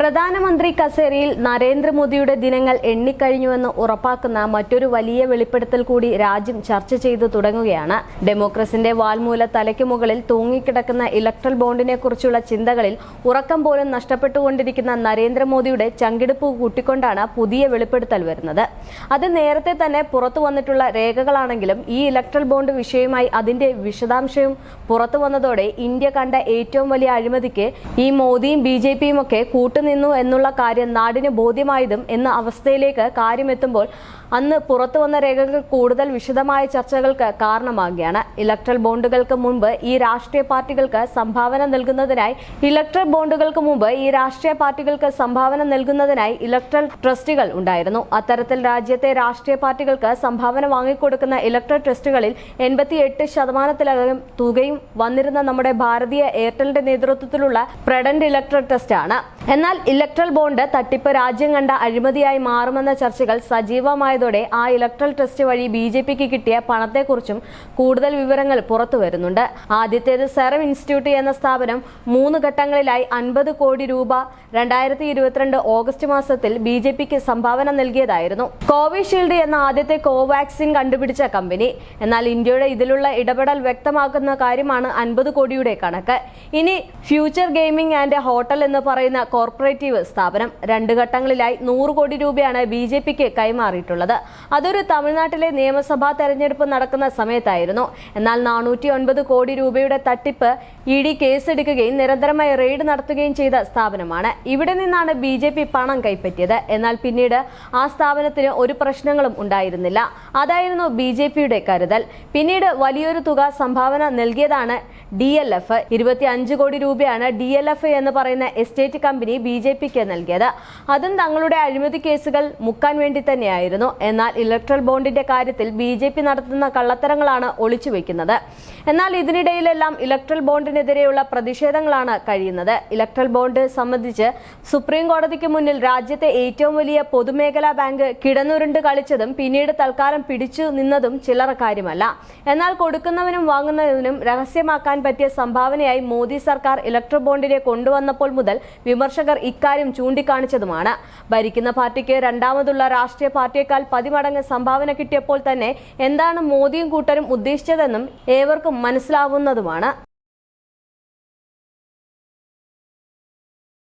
പ്രധാനമന്ത്രി കസേരയിൽ നരേന്ദ്രമോദിയുടെ ദിനങ്ങൾ എണ്ണിക്കഴിഞ്ഞുവെന്ന് ഉറപ്പാക്കുന്ന മറ്റൊരു വലിയ വെളിപ്പെടുത്തൽ കൂടി രാജ്യം ചർച്ച ചെയ്തു തുടങ്ങുകയാണ്. ഡെമോക്രസിന്റെ വാൽമൂല തലയ്ക്ക് മുകളിൽ തൂങ്ങിക്കിടക്കുന്ന ഇലക്ട്രൽ ബോണ്ടിനെ കുറിച്ചുള്ള ചിന്തകളിൽ ഉറക്കം പോലും നഷ്ടപ്പെട്ടുകൊണ്ടിരിക്കുന്ന നരേന്ദ്രമോദിയുടെ ചങ്കിടുപ്പ് കൂട്ടിക്കൊണ്ടാണ് പുതിയ വെളിപ്പെടുത്തൽ വരുന്നത്. അത് നേരത്തെ തന്നെ പുറത്തു വന്നിട്ടുള്ള രേഖകളാണെങ്കിലും ഈ ഇലക്ട്രൽ ബോണ്ട് വിഷയമായി അതിന്റെ വിശദാംശവും പുറത്തു വന്നതോടെ ഇന്ത്യ കണ്ട ഏറ്റവും വലിയ അഴിമതിക്ക് ഈ മോദിയും ബി ജെ പിയും ഒക്കെ കൂട്ടുനിന്നു എന്നുള്ള കാര്യം നാടിന് ബോധ്യമായതും എന്ന അവസ്ഥയിലേക്ക് കാര്യമെത്തുമ്പോൾ അന്ന് പുറത്തു വന്ന രേഖകൾ കൂടുതൽ വിശദമായ ചർച്ചകൾക്ക് കാരണമാകുകയാണ്. ഇലക്ട്രൽ ബോണ്ടുകൾക്ക് മുമ്പ് ഈ രാഷ്ട്രീയ പാർട്ടികൾക്ക് സംഭാവന നൽകുന്നതിനായി ഇലക്ട്രൽ ബോണ്ടുകൾക്ക് മുമ്പ് ഈ രാഷ്ട്രീയ പാർട്ടികൾക്ക് സംഭാവന നൽകുന്നതിനായി ഇലക്ട്രൽ ട്രസ്റ്റുകൾ ഉണ്ടായിരുന്നു. അത്തരത്തിൽ രാജ്യത്തെ രാഷ്ട്രീയ പാർട്ടികൾക്ക് സംഭാവന വാങ്ങിക്കൊടുക്കുന്ന ഇലക്ട്രൽ ട്രസ്റ്റുകളിൽ എൺപത്തി എട്ട് ശതമാനത്തിലധികം തുകയും വന്നിരുന്ന നമ്മുടെ ഭാരതീയ എയർടെലിന്റെ നേതൃത്വത്തിലുള്ള പ്രഡന്റ് ഇലക്ട്രൽ ട്രസ്റ്റ് ആണ് എന്നാൽ ഇലക്ട്രൽ ബോണ്ട് തട്ടിപ്പ് രാജ്യം കണ്ട അഴിമതിയായി മാറുമെന്ന ചർച്ചകൾ സജീവമായതോടെ ആ ഇലക്ട്രൽ ട്രസ്റ്റ് വഴി ബി ജെ പിക്ക് കിട്ടിയ പണത്തെക്കുറിച്ചും കൂടുതൽ വിവരങ്ങൾ പുറത്തു വരുന്നുണ്ട്. ആദ്യത്തേത് സെറം ഇൻസ്റ്റിറ്റ്യൂട്ട് എന്ന സ്ഥാപനം മൂന്ന് ഘട്ടങ്ങളിലായി അൻപത് കോടി രൂപ രണ്ടായിരത്തി ഇരുപത്തിരണ്ട് ഓഗസ്റ്റ് മാസത്തിൽ ബി ജെ പിക്ക് സംഭാവന നൽകിയതായിരുന്നു. കോവിഷീൽഡ് എന്ന ആദ്യത്തെ കോവാക്സിൻ കണ്ടുപിടിച്ച കമ്പനി. എന്നാൽ ഇന്ത്യയുടെ ഇതിലുള്ള ഇടപെടൽ വ്യക്തമാക്കുന്ന കാര്യമാണ് അൻപത് കോടിയുടെ കണക്ക്. ഇനി ഫ്യൂച്ചർ ഗെയിമിംഗ് ആൻഡ് ഹോട്ടൽ എന്ന് പറയുന്ന കോർപ്പറേറ്റീവ് സ്ഥാപനം രണ്ട് ഘട്ടങ്ങളിലായി നൂറ് കോടി രൂപയാണ് ബി ജെ പിക്ക് കൈമാറിയിട്ടുള്ളത്. അതൊരു തമിഴ്നാട്ടിലെ നിയമസഭാ തെരഞ്ഞെടുപ്പ് നടക്കുന്ന സമയത്തായിരുന്നു. എന്നാൽ നാനൂറ്റി ഒൻപത് കോടി രൂപയുടെ തട്ടിപ്പ് ഇ ഡി കേസെടുക്കുകയും നിരന്തരമായി റെയ്ഡ് നടത്തുകയും ചെയ്ത സ്ഥാപനമാണ്. ഇവിടെ നിന്നാണ് ബി ജെ പി പണം കൈപ്പറ്റിയത്. എന്നാൽ പിന്നീട് ആ സ്ഥാപനത്തിന് ഒരു പ്രശ്നങ്ങളും ഉണ്ടായിരുന്നില്ല. അതായിരുന്നു ബി ജെ പിയുടെ കരുതൽ. പിന്നീട് വലിയൊരു തുക സംഭാവന നൽകിയതാണ് ഡി എൽ എഫ് ഇരുപത്തി അഞ്ച് കോടി രൂപയാണ് ഡി എൽ എഫ് എന്ന് പറയുന്ന എസ്റ്റേറ്റ് കമ്പനി ബി ജെ പിക്ക് നൽകിയത്. അതും തങ്ങളുടെ അഴിമതി കേസുകൾ മുക്കാൻ വേണ്ടി തന്നെയായിരുന്നു. എന്നാൽ ഇലക്ട്രൽ ബോണ്ടിന്റെ കാര്യത്തിൽ ബി ജെ പി നടത്തുന്ന കള്ളത്തരങ്ങളാണ് ഒളിച്ചുവെക്കുന്നത് എന്നാൽ ഇതിനിടയിലെല്ലാം ഇലക്ട്രൽ ബോണ്ടിനെതിരെയുള്ള പ്രതിഷേധങ്ങളാണ് കഴിയുന്നത്. ഇലക്ട്രൽ ബോണ്ട് സംബന്ധിച്ച് സുപ്രീം കോടതിക്ക് മുന്നിൽ രാജ്യത്തെ ഏറ്റവും വലിയ പൊതുമേഖലാ ബാങ്ക് കിടന്നുരുണ്ട് കളിച്ചതും പിന്നീട് തൽക്കാലം പിടിച്ചു നിന്നതും ചില്ലറ കാര്യമല്ല. എന്നാൽ കൊടുക്കുന്നവനും വാങ്ങുന്നതിനും രഹസ്യമാക്കാൻ പറ്റിയ സംഭാവനയായി മോദി സർക്കാർ ഇലക്ട്രോ ബോണ്ടിനെ കൊണ്ടുവന്നപ്പോൾ മുതൽ വിമർശകർ ഇക്കാര്യം ചൂണ്ടിക്കാണിച്ചതുമാണ്. ഭരിക്കുന്ന പാർട്ടിക്ക് രണ്ടാമതുള്ള രാഷ്ട്രീയ പാർട്ടിയേക്കാൾ പതിമടങ്ങ് സംഭാവന കിട്ടിയപ്പോൾ തന്നെ എന്താണ് മോദിയും കൂട്ടരും ഉദ്ദേശിച്ചതെന്നും ഏവർക്കും മനസ്സിലാവുന്നതുമാണ്.